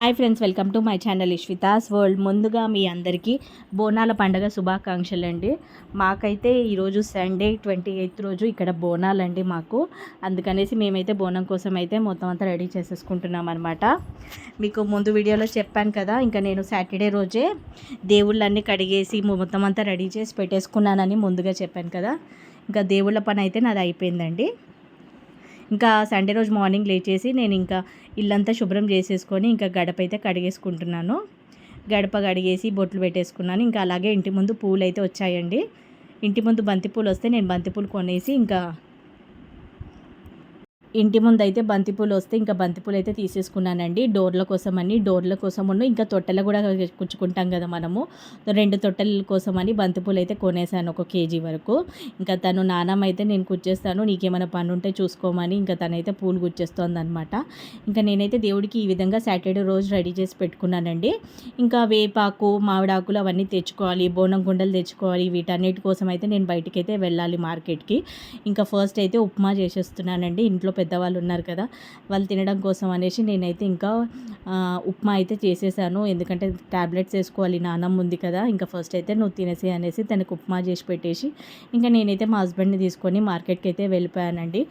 Hi friends welcome to my channel Ishvita's world ముందుగా మీ అందరికీ బోనాల పండగ శుభాకాంక్షలు అండి మాకైతే ఈరోజు సండే ట్వంటీ ఎయిత్ రోజు ఇక్కడ బోనాలండి మాకు. అందుకనేసి మేమైతే బోనం కోసం అయితే మొత్తం అంతా రెడీ చేసేసుకుంటున్నాం అనమాట మీకు ముందు వీడియోలో చెప్పాను కదా ఇంకా నేను సాటర్డే రోజే దేవుళ్ళన్నీ కడిగేసి మొత్తం అంతా రెడీ చేసి పెట్టేసుకున్నానని ముందుగా చెప్పాను కదా. ఇంకా దేవుళ్ళ పని అయితే నాది అయిపోయిందండి. ఇంకా సండే రోజు మార్నింగ్ లేచేసి నేను ఇంకా ఇల్లంతా శుభ్రం చేసేసుకొని ఇంకా గడప అయితే కడిగేసుకుంటున్నాను. గడప కడిగేసి బొట్లు పెట్టేసుకున్నాను. ఇంకా అలాగే ఇంటి ముందు పూలు అయితే వచ్చాయండి. ఇంటి ముందు బంతిపూలు వస్తే నేను బంతిపూలు కొనేసి ఇంకా ఇంటి ముందు అయితే బంతిపూలు వస్తే ఇంకా బంతిపూలు అయితే తీసేసుకున్నానండి. డోర్ల కోసం అని డోర్ల కోసం ఇంకా తొట్టెలు కూడా కుచ్చుకుంటాం కదా మనము. రెండు తొట్టెల కోసం అని బంతిపూలు అయితే కొనేసాను ఒక కేజీ వరకు. ఇంకా తను నానమ్మ అయితే నేను కుచ్చేస్తాను నీకేమైనా పని ఉంటే చూసుకోమని ఇంకా తనైతే పూలు గుచ్చేస్తోంది అనమాట ఇంకా నేనైతే దేవుడికి ఈ విధంగా సాటర్డే రోజు రెడీ చేసి పెట్టుకున్నానండి. ఇంకా వేపాకు మామిడాకులు అవన్నీ తెచ్చుకోవాలి బోనం గుండలు తెచ్చుకోవాలి వీటన్నిటి కోసం అయితే నేను బయటికి అయితే వెళ్ళాలి మార్కెట్కి. ఇంకా ఫస్ట్ అయితే ఉప్మా చేసేస్తున్నానండి ఇంట్లో పెద్దవాళ్ళు ఉన్నారు కదా వాళ్ళు తినడం కోసం అనేసి నేనైతే ఇంకా ఉప్మా అయితే చేసేసాను. ఎందుకంటే ట్యాబ్లెట్స్ వేసుకోవాలి నాన్నమ్మ ఉంది కదా ఇంకా ఫస్ట్ అయితే నువ్వు తినేసి అనేసి తనకు ఉప్మా చేసి పెట్టేసి ఇంకా నేనైతే మా హస్బెండ్ని తీసుకొని మార్కెట్కి అయితే వెళ్ళిపోయానండి.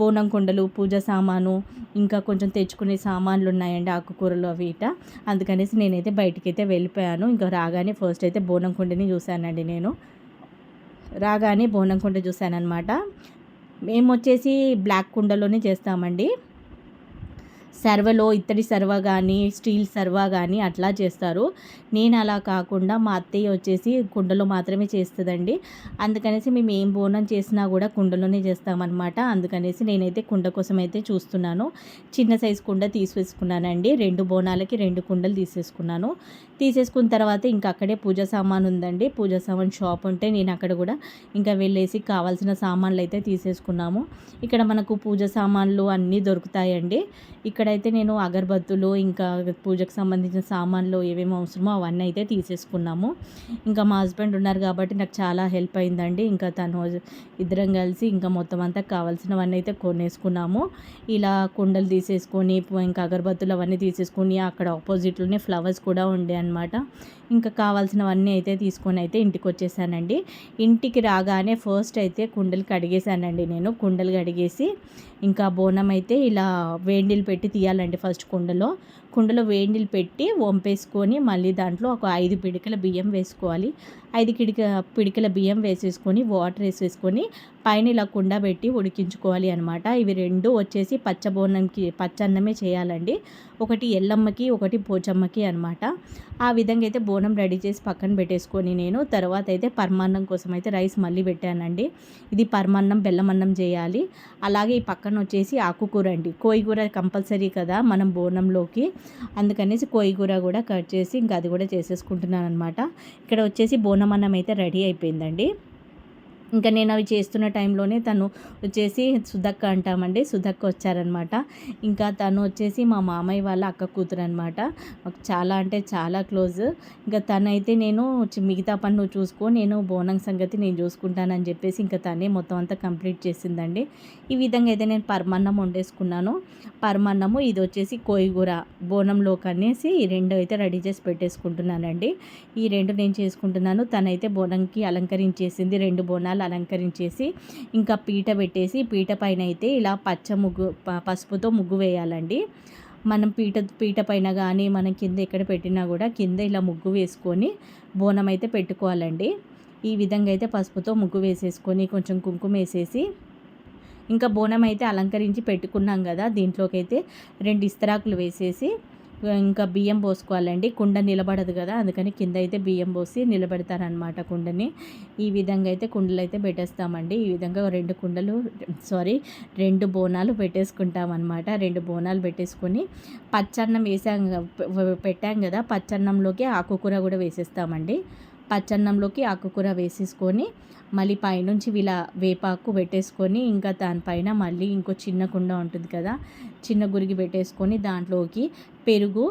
బోనం కుండలు పూజ సామాను ఇంకా కొంచెం తెచ్చుకునే సామాన్లు ఉన్నాయండి ఆకుకూరలు అవి ఇట. అందుకనేసి నేనైతే బయటికి అయితే వెళ్ళిపోయాను. ఇంకా రాగానే ఫస్ట్ అయితే బోనం కుండని చూశానండి నేను. రాగానే బోనం కుండ చూశానమాట మేము వచ్చేసి బ్లాక్ కుండలోనే చేస్తామండి. సర్వలో ఇత్తడి సర్వ కానీ స్టీల్ సర్వ కానీ అట్లా చేస్తారు. నేను అలా కాకుండా మా అత్తయ్య వచ్చేసి కుండలో మాత్రమే చేస్తుందండి. అందుకనేసి మేము ఏం బోనం చేసినా కూడా కుండలోనే చేస్తామన్నమాట. అందుకనేసి నేనైతే కుండ కోసం అయితే చూస్తున్నాను. చిన్న సైజు కుండ తీసేసుకున్నానండి. రెండు బోనాలకి రెండు కుండలు తీసేసుకున్నాను. తీసేసుకున్న తర్వాత ఇంకా అక్కడే పూజ సామాన్ ఉందండి. పూజ సామాన్ షాప్ ఉంటే నేను అక్కడ కూడా ఇంకా వెళ్ళేసి కావాల్సిన సామాన్లు అయితే తీసేసుకున్నాము. ఇక్కడ మనకు పూజ సామాన్లు అన్నీ దొరుకుతాయండి. ఇక్కడ ఇక్కడైతే నేను అగరబత్తులు ఇంకా పూజకు సంబంధించిన సామాన్లు ఏమేమి అవసరమో అవన్నీ అయితే తీసేసుకున్నాము. ఇంకా మా హస్బెండ్ ఉన్నారు కాబట్టి నాకు చాలా హెల్ప్ అయిందండి. ఇంకా తను ఇద్దరం కలిసి ఇంకా మొత్తం అంతా కావాల్సినవన్నీ అయితే కొనేసుకున్నాము. ఇలా కుండలు తీసేసుకొని ఇంకా అగరబత్తులు అవన్నీ తీసేసుకొని అక్కడ ఆపోజిట్లోనే ఫ్లవర్స్ కూడా ఉండే అనమాట ఇంకా కావాల్సినవన్నీ అయితే తీసుకొని అయితే ఇంటికి వచ్చేసానండి ఇంటికి రాగానే ఫస్ట్ అయితే కుండలు కడిగేసానండి నేను. కుండలు కడిగేసి ఇంకా బోనం అయితే ఇలా వేడిలు పెట్టి తీయాలండి ఫస్ట్ కుండలో. కుండలో వేడిలు పెట్టి వంపేసుకొని మళ్ళీ దాంట్లో ఒక ఐదు పిడికల బియ్యం వేసుకోవాలి. ఐదు కిడిక పిడికల బియ్యం వేసేసుకొని వాటర్ వేసేసుకొని పైన ఇలా కుండ పెట్టి ఉడికించుకోవాలి అనమాట ఇవి రెండు వచ్చేసి పచ్చబోనంకి పచ్చన్నమే చేయాలండి. ఒకటి ఎల్లమ్మకి ఒకటి పోచమ్మకి అనమాట ఆ విధంగా అయితే బోనం రెడీ చేసి పక్కన పెట్టేసుకొని నేను. తర్వాత అయితే పరమాన్నం కోసం అయితే రైస్ మళ్ళీ పెట్టానండి. ఇది పరమాన్నం బెల్లమన్నం చేయాలి. అలాగే ఈ పక్కన వచ్చేసి ఆకుకూర అండి. కోయిగూర కంపల్సరీ కదా మనం బోనంలోకి. అందుకనేసి కోయిగూర కూడా కట్ చేసి ఇంకా అది కూడా చేసేసుకుంటున్నాను అనమాట ఇక్కడ వచ్చేసి బోనం అన్నం అయితే రెడీ అయిపోయిందండి. ఇంకా నేను అవి చేస్తున్న టైంలోనే తను వచ్చేసి సుధక్క అంటామండి. సుధక్క వచ్చారనమాట. ఇంకా తను వచ్చేసి మా మామయ్య వాళ్ళ అక్క కూతురు అనమాట మాకు చాలా అంటే చాలా క్లోజ్. ఇంకా తనైతే నేను మిగతా పని నువ్వు చూసుకో నేను బోనం సంగతి నేను చూసుకుంటానని చెప్పేసి ఇంకా తనే మొత్తం అంతా కంప్లీట్ చేసిందండి. ఈ విధంగా అయితే నేను పరమాన్నం వండేసుకున్నాను. పరమాన్నము ఇది వచ్చేసి కోయిగూర బోనంలోకి అనేసి ఈ రెండు అయితే రెడీ చేసి పెట్టేసుకుంటున్నానండి. ఈ రెండు నేను చేసుకుంటున్నాను. తనైతే బోనంకి అలంకరించేసింది రెండు బోనాలు. అలంకరించేసి ఇంకా పీట పెట్టేసి పీట పైన అయితే ఇలా పచ్చ ముగ్గు పసుపుతో ముగ్గు వేయాలండి. మనం పీట పీట పైన కానీ మనం కింద ఎక్కడ పెట్టినా కూడా కింద ఇలా ముగ్గు వేసుకొని బోనం అయితే పెట్టుకోవాలండి. ఈ విధంగా అయితే పసుపుతో ముగ్గు వేసేసుకొని కొంచెం కుంకుమ వేసేసి ఇంకా బోనం అయితే అలంకరించి పెట్టుకున్నాం కదా దీంట్లోకి అయితే రెండు ఇస్తరాకులు వేసేసి ఇంకా బియ్యం పోసుకోవాలండి. కుండ నిలబడదు కదా అందుకని కింద అయితే బియ్యం పోసి నిలబెడతారనమాట కుండని. ఈ విధంగా అయితే కుండలు అయితే పెట్టేస్తామండి. ఈ విధంగా రెండు కుండలు సారీ రెండు బోనాలు పెట్టేసుకుంటాం అనమాట రెండు బోనాలు పెట్టేసుకొని పచ్చన్నం వేసాం పెట్టాం కదా పచ్చన్నంలోకి ఆకుకూర కూడా వేసేస్తామండి. పచ్చన్నంలోకి ఆకుకూర వేసేసుకొని మళ్ళీ పైనుంచి ఇలా వేపాకు పెట్టేసుకొని ఇంకా దానిపైన మళ్ళీ ఇంకో చిన్న కుండ ఉంటుంది కదా చిన్న గురిగి పెట్టేసుకొని దాంట్లోకి పెరుగు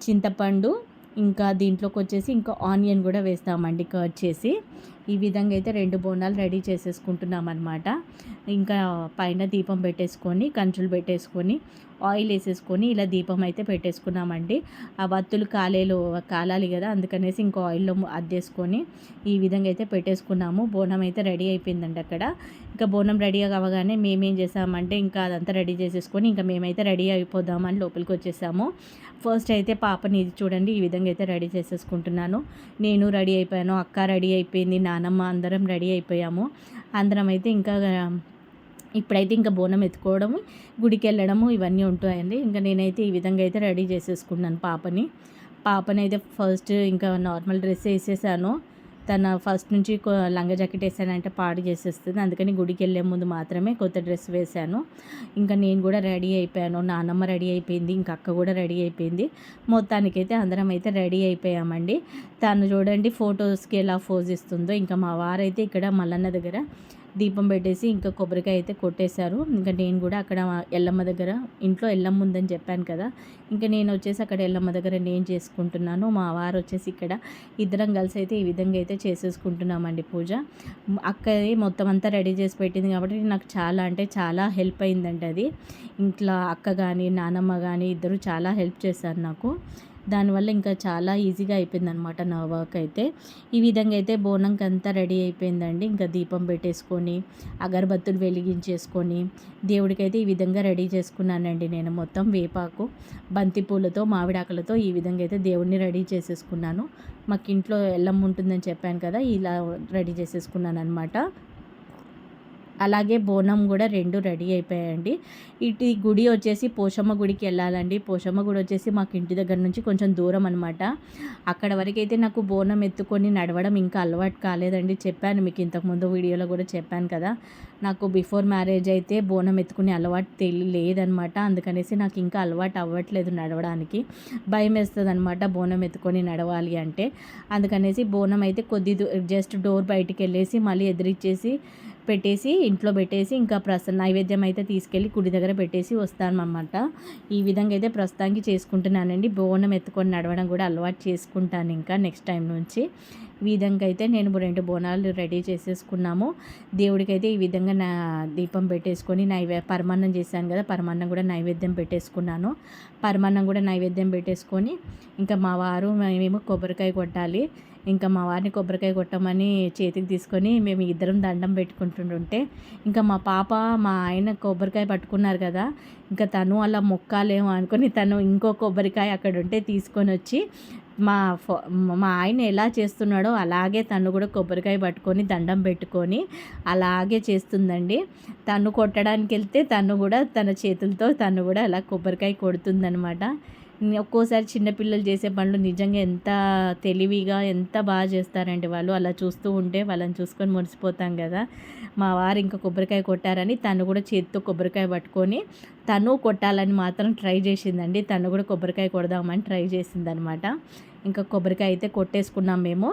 చింతపండు ఇంకా దీంట్లోకి వచ్చేసి ఇంకా ఆనియన్ కూడా వేస్తామండి కట్ చేసి. ఈ విధంగా అయితే రెండు బోనాలు రెడీ చేసేసుకుంటున్నాం అనమాట ఇంకా పైన దీపం పెట్టేసుకొని కంచులు పెట్టేసుకొని ఆయిల్ వేసేసుకొని ఇలా దీపం అయితే పెట్టేసుకున్నామండి. ఆ వత్తులు కాలేలు కాలాలి కదా అందుకనేసి ఇంకో ఆయిల్లో అద్దేసుకొని ఈ విధంగా అయితే పెట్టేసుకున్నాము. బోనం అయితే రెడీ అయిపోయిందండి అక్కడ. ఇంకా బోనం రెడీ అవ్వగానే మేమేం చేసామంటే ఇంకా అదంతా రెడీ చేసేసుకొని ఇంకా మేమైతే రెడీ అయిపోదామని లోపలికి వచ్చేసాము. ఫస్ట్ అయితే పాపని ఇది చూడండి ఈ విధంగా అయితే రెడీ చేసేసుకుంటున్నాను. నేను రెడీ అయిపోయాను అక్క రెడీ అయిపోయింది నానమ్మ అందరం రెడీ అయిపోయాము. అందరం అయితే ఇంకా ఇప్పుడైతే ఇంకా బోనం ఎత్తుకోవడము గుడికి వెళ్ళడము ఇవన్నీ ఉంటాయండి ఇంకా నేనైతే ఈ విధంగా అయితే రెడీ చేసేసుకున్నాను పాపని. పాపని అయితే ఫస్ట్ ఇంకా నార్మల్ డ్రెస్ వేసేసాను. తన ఫస్ట్ నుంచి లంగ జాకెట్ వేసానంటే పాడు చేసేస్తుంది. అందుకని గుడికి వెళ్ళే ముందు మాత్రమే కొత్త డ్రెస్ వేశాను ఇంకా నేను కూడా రెడీ అయిపోయాను. నాన్నమ్మ రెడీ అయిపోయింది. ఇంకా అక్క కూడా రెడీ అయిపోయింది. మొత్తానికైతే అందరం అయితే రెడీ అయిపోయామండి. తను చూడండి ఫొటోస్కి ఎలా ఫోజ్ ఇస్తుందో. ఇంకా మా వారైతే ఇక్కడ మల్లన్న దగ్గర దీపం పెట్టేసి ఇంకా కొబ్బరికాయ అయితే కొట్టేశారు. ఇంకా నేను కూడా అక్కడ ఎల్లమ్మ దగ్గర ఇంట్లో ఎల్లమ్మ ఉందని చెప్పాను కదా. ఇంకా నేను వచ్చేసి అక్కడ ఎల్లమ్మ దగ్గర నేను చేసుకుంటున్నాను. మా వారు వచ్చేసి ఇక్కడ ఇద్దరం కలిసి అయితే ఈ విధంగా అయితే చేసేసుకుంటున్నామండి పూజ. అక్క మొత్తం అంతా రెడీ చేసి పెట్టింది కాబట్టి నాకు చాలా అంటే చాలా హెల్ప్ అయిందండి అది. ఇంట్లో అక్క కానీ నానమ్మ కానీ ఇద్దరు చాలా హెల్ప్ చేశారు నాకు. దానివల్ల ఇంకా చాలా ఈజీగా అయిపోయింది అనమాట నా వర్క్ అయితే ఈ విధంగా అయితే బోనంకి అంతా రెడీ అయిపోయిందండి. ఇంకా దీపం పెట్టేసుకొని అగరబత్తులు వెలిగించేసుకొని దేవుడికైతే ఈ విధంగా రెడీ చేసుకున్నానండి నేను మొత్తం వేపాకు బంతి పూలతో మామిడాకులతో ఈ విధంగా అయితే దేవుడిని రెడీ చేసేసుకున్నాను. మాకు ఇంట్లో ఎల్లమ్మ ఉంటుందని చెప్పాను కదా ఇలా రెడీ చేసేసుకున్నాను అనమాట అలాగే బోనం కూడా రెండు రెడీ అయిపోయాయండి. ఇటు గుడి వచ్చేసి పోషమ్మ గుడికి వెళ్ళాలండి. పోషమ్మ గుడి వచ్చేసి మాకు ఇంటి దగ్గర నుంచి కొంచెం దూరం అనమాట అక్కడ వరకైతే నాకు బోనం ఎత్తుకొని నడవడం ఇంకా అలవాటు కాలేదండి. చెప్పాను మీకు ఇంతకుముందు వీడియోలో కూడా చెప్పాను కదా. నాకు బిఫోర్ మ్యారేజ్ అయితే బోనం ఎత్తుకునే అలవాటు తెలి లేదనమాట అందుకనేసి నాకు ఇంకా అలవాటు అవ్వట్లేదు నడవడానికి. భయం వేస్తుంది అనమాట బోనం ఎత్తుకొని నడవాలి అంటే. అందుకనేసి బోనం అయితే కొద్ది జస్ట్ డోర్ బయటికి వెళ్ళేసి మళ్ళీ ఎదిరిచ్చేసి పెట్టేసి ఇంట్లో పెట్టేసి ఇంకా ప్రస నైవేద్యం అయితే తీసుకెళ్ళి కుడి దగ్గర పెట్టేసి వస్తానమాట ఈ విధంగా అయితే ప్రస్తుతానికి చేసుకుంటున్నానండి. బోనం ఎత్తుకొని నడవడం కూడా అలవాటు చేసుకుంటాను ఇంకా నెక్స్ట్ టైం నుంచి. ఈ విధంగా అయితే నేను రెండు బోనాలు రెడీ చేసేసుకున్నాము. దేవుడికైతే ఈ విధంగా నా దీపం పెట్టేసుకొని నైవే పరమాన్నం చేశాను కదా పరమాన్నం కూడా నైవేద్యం పెట్టేసుకున్నాను. పరమాన్నం కూడా నైవేద్యం పెట్టేసుకొని ఇంకా మా వారు మేము కొబ్బరికాయ కొట్టాలి. ఇంకా మా వారిని కొబ్బరికాయ కొట్టమని చేతికి తీసుకొని మేము ఇద్దరం దండం పెట్టుకుంటుంటే ఇంకా మా పాప మా ఆయన కొబ్బరికాయ పట్టుకున్నారు కదా ఇంకా తను అలా మొక్కాలేమో అనుకొని తను ఇంకో కొబ్బరికాయ అక్కడ ఉంటే తీసుకొని వచ్చి మా మా ఆయన ఎలా చేస్తున్నాడో అలాగే తను కూడా కొబ్బరికాయ పట్టుకొని దండం పెట్టుకొని అలాగే చేస్తుందండి. తను కొట్టడానికి వెళ్తే తను కూడా తన చేతులతో తను కూడా అలా కొబ్బరికాయ కొడుతుందనమాట. ఒక్కోసారి చిన్నపిల్లలు చేసే పనులు నిజంగా ఎంత తెలివిగా ఎంత బాగా చేస్తారండి వాళ్ళు. అలా చూస్తూ ఉంటే వాళ్ళని చూసుకొని మురిసిపోతాం కదా. మా వారు ఇంకా కొబ్బరికాయ కొట్టారని తను కూడా చేతితో కొబ్బరికాయ పట్టుకొని తను కొట్టాలని మాత్రం ట్రై చేసిందండి. తను కూడా కొబ్బరికాయ కొడదామని ట్రై చేసిందనమాట. ఇంకా కొబ్బరికాయ అయితే కొట్టేసుకున్నాం మేము.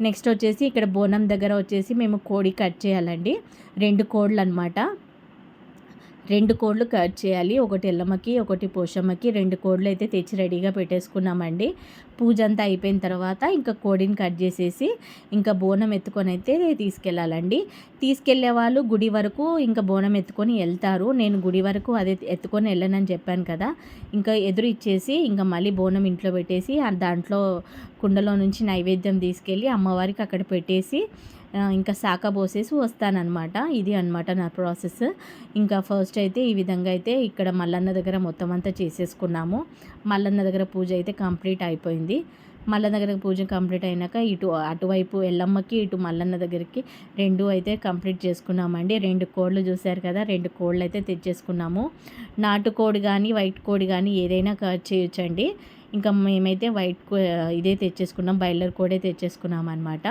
నెక్స్ట్ వచ్చేసి ఇక్కడ బోనం దగ్గర వచ్చేసి మేము కోడి కట్ చేయాలండి. రెండు కోళ్ళు అనమాట రెండు కోళ్ళు కట్ చేయాలి. ఒకటి ఎల్లమ్మకి ఒకటి పోషమ్మకి. రెండు కోళ్ళు అయితే తెచ్చి రెడీగా పెట్టేసుకున్నామండి. పూజ అంతా అయిపోయిన తర్వాత ఇంకా కోడిని కట్ చేసేసి ఇంకా బోనం ఎత్తుకొని అయితే తీసుకెళ్ళాలండి. తీసుకెళ్ళే వాళ్ళు గుడి వరకు ఇంకా బోనం ఎత్తుకొని వెళ్తారు. నేను గుడి వరకు అదే ఎత్తుకొని వెళ్ళనని చెప్పాను కదా. ఇంకా ఎదురు ఇచ్చేసి ఇంకా మళ్ళీ బోనం ఇంట్లో పెట్టేసి దాంట్లో కుండలో నుంచి నైవేద్యం తీసుకెళ్ళి అమ్మవారికి అక్కడ పెట్టేసి ఇంకా శాఖ పోసేసి వస్తానన్నమాట. ఇది అనమాట నా ప్రాసెస్. ఇంకా ఫస్ట్ అయితే ఈ విధంగా అయితే ఇక్కడ మల్లన్న దగ్గర మొత్తం అంతా చేసేసుకున్నాము. మల్లన్న దగ్గర పూజ అయితే కంప్లీట్ అయిపోయింది. మల్లన్న దగ్గర పూజ కంప్లీట్ అయినాక ఇటు అటువైపు ఎల్లమ్మకి ఇటు మల్లన్న దగ్గరికి రెండు అయితే కంప్లీట్ చేసుకున్నామండి. రెండు కోళ్ళు చూశారు కదా రెండు కోళ్ళు అయితే తెచ్చేసుకున్నాము. నాటుకోడి కానీ వైట్ కోడి కానీ ఏదైనా చేయొచ్చండి. ఇంకా మేమైతే వైట్ ఇదే తెచ్చేసుకున్నాం బాయిలర్ కోడే తెచ్చేసుకున్నాం అనమాట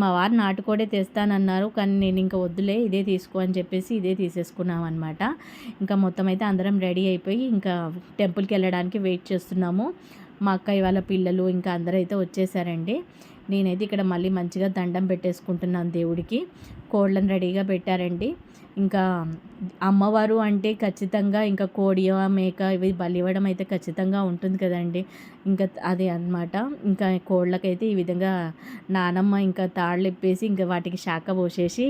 మా వారు నాటుకోడే తెస్తానన్నారు కానీ నేను ఇంకా వద్దులే ఇదే తీసుకో అని చెప్పేసి ఇదే తీసేసుకున్నాం అనమాట ఇంకా మొత్తం అయితే అందరం రెడీ అయిపోయి ఇంకా టెంపుల్కి వెళ్ళడానికి వెయిట్ చేస్తున్నాము. మా అక్కయ్య వాళ్ళ పిల్లలు ఇంకా అందరూ అయితే వచ్చేసారండి. నేనైతే ఇక్కడ మళ్ళీ మంచిగా దండం పెట్టేసుకుంటున్నాను దేవుడికి. కోళ్ళని రెడీగా పెట్టారండి. ఇంకా అమ్మవారు అంటే ఖచ్చితంగా ఇంకా కోడి మేక ఇవి బలి ఇవ్వడం అయితే ఖచ్చితంగా ఉంటుంది కదండి. ఇంకా అదే అనమాట ఇంకా కోళ్ళకైతే ఈ విధంగా నానమ్మ ఇంకా తాళ్ళు ఇప్పేసి ఇంకా వాటికి శాఖ పోసేసి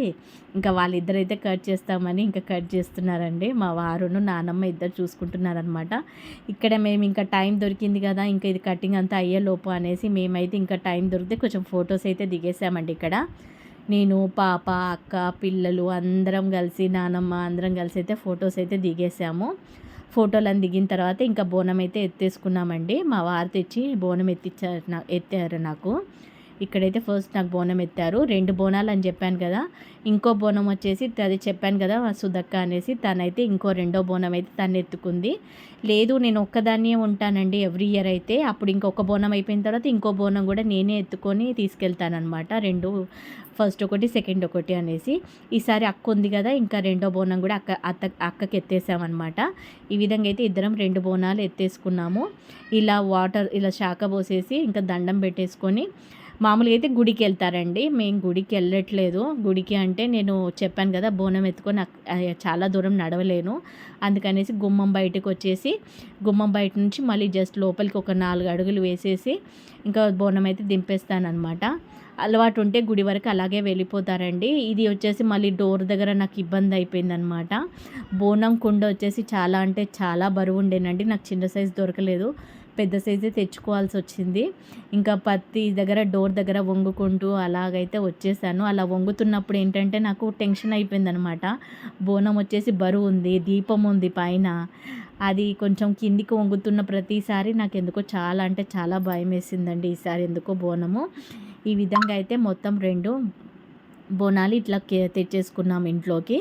ఇంకా వాళ్ళిద్దరైతే కట్ చేస్తామని ఇంకా కట్ చేస్తున్నారండి. మా వారును నానమ్మ ఇద్దరు చూసుకుంటున్నారనమాట ఇక్కడ మేము ఇంకా టైం దొరికింది కదా ఇంకా ఇది కటింగ్ అంతా అయ్యేలోపు అనేసి మేమైతే ఇంకా టైం దొరికితే కొంచెం ఫొటోస్ అయితే దిగేసామండి ఇక్కడ. నేను పాప అక్క పిల్లలు అందరం కలిసి నానమ్మ అందరం కలిసి అయితే ఫొటోస్ అయితే దిగేసాము. ఫోటోలను దిగిన తర్వాత ఇంకా బోనం అయితే ఎత్తేసుకున్నామండి. మా వారు తెచ్చి బోనం ఎత్తిచ్చారు నా ఎత్తారు నాకు. ఇక్కడైతే ఫస్ట్ నాకు బోనం ఎత్తారు. రెండు బోనాలు అని చెప్పాను కదా. ఇంకో బోనం వచ్చేసి అది చెప్పాను కదా సుధక్క అనేసి. తనైతే ఇంకో రెండో బోనం అయితే తను ఎత్తుకుంది. లేదు నేను ఒక్కదాన్నే ఉంటానండి ఎవ్రీ ఇయర్ అయితే. అప్పుడు ఇంకొక బోనం అయిపోయిన తర్వాత ఇంకో బోనం కూడా నేనే ఎత్తుకొని తీసుకెళ్తానమాట రెండు ఫస్ట్ ఒకటి సెకండ్ ఒకటి అనేసి. ఈసారి అక్క ఉంది కదా ఇంకా రెండో బోనం కూడా అక్క అత్త అక్కకి ఎత్తేసామన్నమాట. ఈ విధంగా అయితే ఇద్దరం రెండు బోనాలు ఎత్తేసుకున్నాము. ఇలా వాటర్ ఇలా శాఖ పోసేసి ఇంకా దండం పెట్టేసుకొని మామూలుగా అయితే గుడికి వెళ్తారండి. మేము గుడికి వెళ్ళట్లేదు. గుడికి అంటే నేను చెప్పాను కదా బోనం ఎత్తుకొని చాలా దూరం నడవలేను. అందుకనేసి గుమ్మం బయటకు వచ్చేసి గుమ్మం బయట నుంచి మళ్ళీ జస్ట్ లోపలికి ఒక నాలుగు అడుగులు వేసేసి ఇంకా బోనం అయితే దింపేస్తానమాట అలవాటు ఉంటే గుడి వరకు అలాగే వెళ్ళిపోతారండి. ఇది వచ్చేసి మళ్ళీ డోర్ దగ్గర నాకు ఇబ్బంది అయిపోయిందనమాట బోనం కుండ వచ్చేసి చాలా అంటే చాలా బరువు ఉండేనండి. నాకు చిన్న సైజు దొరకలేదు. పెద్ద సైజే తెచ్చుకోవాల్సి వచ్చింది. ఇంకా పత్తి దగ్గర డోర్ దగ్గర వంగుకుంటూ అలాగైతే వచ్చేసాను. అలా వంగుతున్నప్పుడు ఏంటంటే నాకు టెన్షన్ అయిపోయిందనమాట బోనం వచ్చేసి బరువు ఉంది దీపం ఉంది పైన. అది కొంచెం కిందికి వంగుతున్న ప్రతిసారి నాకు ఎందుకో చాలా అంటే చాలా భయం వేసిందండి ఈసారి ఎందుకో బోనము. ఈ విధంగా అయితే మొత్తం రెండు బోనాలు ఇట్లా తెచ్చేసుకున్నాం ఇంట్లోకి.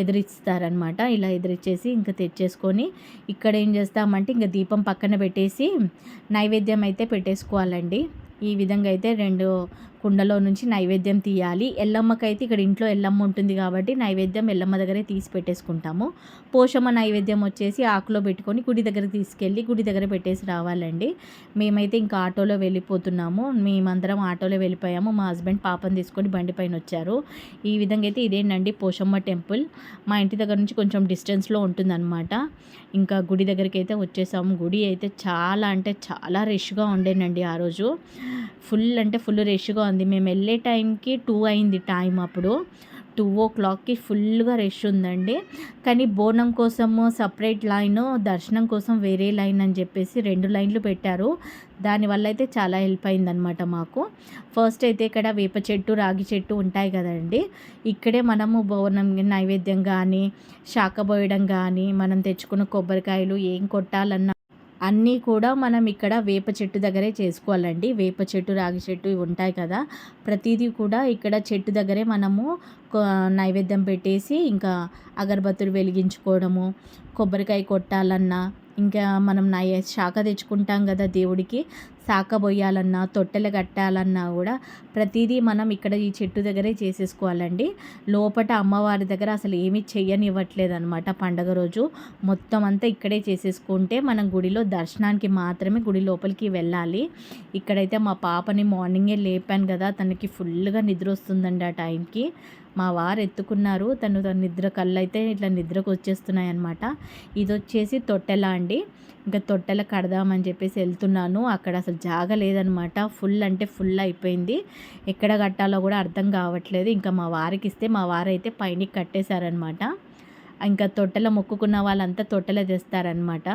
ఎదిరిస్తారనమాట ఇలా ఎదిరిచ్చేసి ఇంకా తెచ్చేసుకొని ఇక్కడ ఏం చేస్తామంటే ఇంకా దీపం పక్కన పెట్టేసి నైవేద్యం అయితే పెట్టేసుకోవాలండి. ఈ విధంగా అయితే రెండు కుండలో నుంచి నైవేద్యం తీయాలి. ఎల్లమ్మకైతే ఇక్కడ ఇంట్లో ఎల్లమ్మ ఉంటుంది కాబట్టి నైవేద్యం ఎల్లమ్మ దగ్గరే తీసి పెట్టేసుకుంటాము. పోషమ్మ నైవేద్యం వచ్చేసి ఆకులో పెట్టుకొని గుడి దగ్గర తీసుకెళ్ళి గుడి దగ్గర పెట్టేసి రావాలండి. మేమైతే ఇంకా ఆటోలో వెళ్ళిపోతున్నాము. మేమందరం ఆటోలో వెళ్ళిపోయాము. మా హస్బెండ్ పాపను తీసుకొని బండి పైన వచ్చారు. ఈ విధంగా అయితే ఇదేనండి పోషమ్మ టెంపుల్. మా ఇంటి దగ్గర నుంచి కొంచెం డిస్టెన్స్లో ఉంటుందన్నమాట. ఇంకా గుడి దగ్గరికి అయితే వచ్చేసాము. గుడి అయితే చాలా అంటే చాలా రష్గా ఉండేనండి ఆ రోజు. ఫుల్ అంటే ఫుల్ రష్గా ఉంది. మేము వెళ్ళే టైంకి టూ అయింది టైం అప్పుడు. టూ ఓ క్లాక్కి ఫుల్గా రష్ ఉందండి. కానీ బోనం కోసము సపరేట్ లైన్ దర్శనం కోసం వేరే లైన్ అని చెప్పేసి రెండు లైన్లు పెట్టారు. దానివల్ల అయితే చాలా హెల్ప్ అయిందనమాట మాకు. ఫస్ట్ అయితే ఇక్కడ వేప చెట్టు రాగి చెట్టు ఉంటాయి కదండి. ఇక్కడే మనము బోనం నైవేద్యం కానీ శాఖ పోయడం కానీ మనం తెచ్చుకున్న కొబ్బరికాయలు ఏం కొట్టాలన్నా అన్నీ కూడా మనం ఇక్కడ వేప చెట్టు దగ్గరే చేసుకోవాలండి. వేప చెట్టు రాగి చెట్టు ఇవి ఉంటాయి కదా. ప్రతిదీ కూడా ఇక్కడ చెట్టు దగ్గరే మనము నైవేద్యం పెట్టేసి ఇంకా అగరబత్తులు వెలిగించుకోవడము కొబ్బరికాయ కొట్టాలన్నా ఇంకా మనం నయ శాఖ తెచ్చుకుంటాం కదా దేవుడికి శాఖ పోయాలన్నా తొట్టెలు కట్టాలన్నా కూడా ప్రతిదీ మనం ఇక్కడ ఈ చెట్టు దగ్గరే చేసేసుకోవాలండి. లోపల అమ్మవారి దగ్గర అసలు ఏమీ చెయ్యనివ్వట్లేదు అనమాట పండగ రోజు. మొత్తం అంతా ఇక్కడే చేసేసుకుంటే మనం గుడిలో దర్శనానికి మాత్రమే గుడి లోపలికి వెళ్ళాలి. ఇక్కడైతే మా పాపని మార్నింగే లేపాను కదా తనకి ఫుల్గా నిద్ర వస్తుందండి ఆ టైంకి. మా వారు ఎత్తుకున్నారు. తను తన నిద్ర కళ్ళు అయితే ఇట్లా నిద్రకు వచ్చేస్తున్నాయి అనమాట ఇది వచ్చేసి తొట్టెలా అండి. ఇంకా తొట్టెల కడదామని చెప్పేసి వెళ్తున్నాను. అక్కడ అసలు జాగ లేదనమాట ఫుల్ అంటే ఫుల్ అయిపోయింది. ఎక్కడ కట్టాలో కూడా అర్థం కావట్లేదు. ఇంకా మా వారికి ఇస్తే మా వారైతే పైనకి కట్టేశారనమాట ఇంకా తొట్టెల మొక్కుకున్న వాళ్ళంతా తొట్టెల తెస్తారనమాట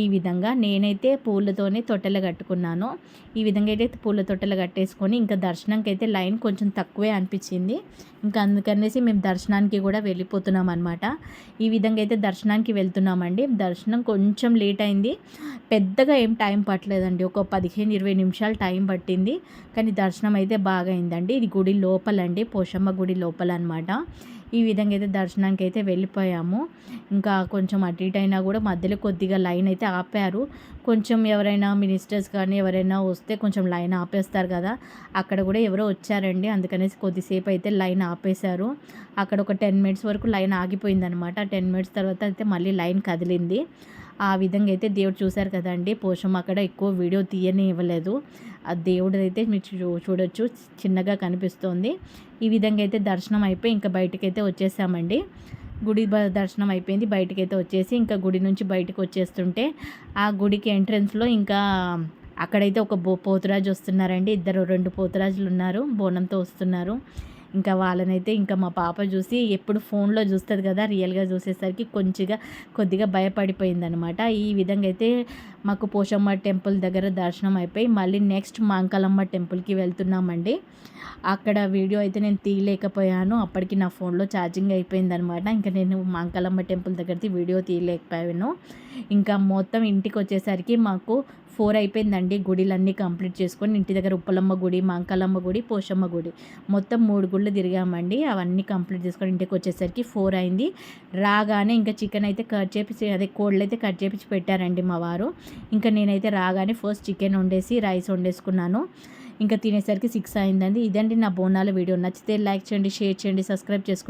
ఈ విధంగా నేనైతే పూలతోనే తొట్టెలు కట్టుకున్నాను. ఈ విధంగా అయితే పూల తొట్టెలు కట్టేసుకొని ఇంకా దర్శనంకి అయితే లైన్ కొంచెం తక్కువే అనిపించింది. ఇంకా అందుకనేసి మేము దర్శనానికి కూడా వెళ్ళిపోతున్నాం అనమాట ఈ విధంగా అయితే దర్శనానికి వెళ్తున్నామండి. దర్శనం కొంచెం లేట్ అయింది. పెద్దగా ఏం టైం పట్టలేదండి. ఒక పదిహేను ఇరవై నిమిషాలు టైం పట్టింది. కానీ దర్శనం అయితే బాగా అయిందండి. ఇది గుడి లోపలండి. పోషమ్మ గుడి లోపల అనమాట ఈ విధంగా అయితే దర్శనానికి అయితే వెళ్ళిపోయాము. ఇంకా కొంచెం అటు ఇటు అయినా కూడా మధ్యలో కొద్దిగా లైన్ అయితే ఆపారు. కొంచెం ఎవరైనా మినిస్టర్స్ కానీ ఎవరైనా వస్తే కొంచెం లైన్ ఆపేస్తారు కదా. అక్కడ కూడా ఎవరో వచ్చారండి. అందుకనేసి కొద్దిసేపు అయితే లైన్ ఆపేశారు. అక్కడ ఒక టెన్ మినిట్స్ వరకు లైన్ ఆగిపోయిందనమాట టెన్ మినిట్స్ తర్వాత అయితే మళ్ళీ లైన్ కదిలింది. ఆ విధంగా అయితే దేవుడు చూశారు కదండి. పోషం అక్కడ ఎక్కువ వీడియో తీయని ఇవ్వలేదు ఆ దేవుడు అయితే మీరు చూ చూడొచ్చు. చిన్నగా కనిపిస్తోంది. ఈ విధంగా అయితే దర్శనం అయిపోయి ఇంకా బయటకైతే వచ్చేసామండి. గుడి దర్శనం అయిపోయింది. బయటకైతే వచ్చేసి ఇంకా గుడి నుంచి బయటకు వచ్చేస్తుంటే ఆ గుడికి ఎంట్రన్స్లో ఇంకా అక్కడైతే ఒక బో పోతురాజు వస్తున్నారండి. ఇద్దరు రెండు పోతురాజులు ఉన్నారు. బోనంతో వస్తున్నారు. ఇంకా వాళ్ళనైతే ఇంకా మా పాప చూసి ఎప్పుడు ఫోన్లో చూస్తుంది కదా రియల్గా చూసేసరికి కొంచెంగా కొద్దిగా భయపడిపోయిందనమాట. ఈ విధంగా అయితే మాకు పోషమ్మ టెంపుల్ దగ్గర దర్శనం అయిపోయి మళ్ళీ నెక్స్ట్ మాంకాలమ్మ టెంపుల్కి వెళ్తున్నామండి. అక్కడ వీడియో అయితే నేను తీయలేకపోయాను అప్పటికి నా ఫోన్లో ఛార్జింగ్ అయిపోయిందనమాట. ఇంకా నేను మాంకాలమ్మ టెంపుల్ దగ్గరది వీడియో తీయలేకపోయాను. ఇంకా మొత్తం ఇంటికి వచ్చేసరికి మాకు ఫోర్ అయిపోయిందండి. గుడిలన్నీ కంప్లీట్ చేసుకొని ఇంటి దగ్గర ఉప్పలమ్మ గుడి మాంకాలమ్మ గుడి పోషమ్మ గుడి. మొత్తం మూడు గుళ్ళు తిరిగామండి. అవన్నీ కంప్లీట్ చేసుకొని ఇంటికి వచ్చేసరికి ఫోర్ అయింది. రాగానే ఇంకా చికెన్ అయితే కట్ చేపించి అదే కోళ్ళు అయితే కట్ చేపించి పెట్టారండి మా వారు. ఇంకా నేనైతే రాగానే ఫస్ట్ చికెన్ వండేసి రైస్ వండేసుకున్నాను. ఇంకా తినేసరికి సిక్స్ అయిందండి. ఇదండి నా బోనాల వీడియో. నచ్చితే లైక్ చేయండి షేర్ చేయండి సబ్స్క్రైబ్ చేసుకోండి.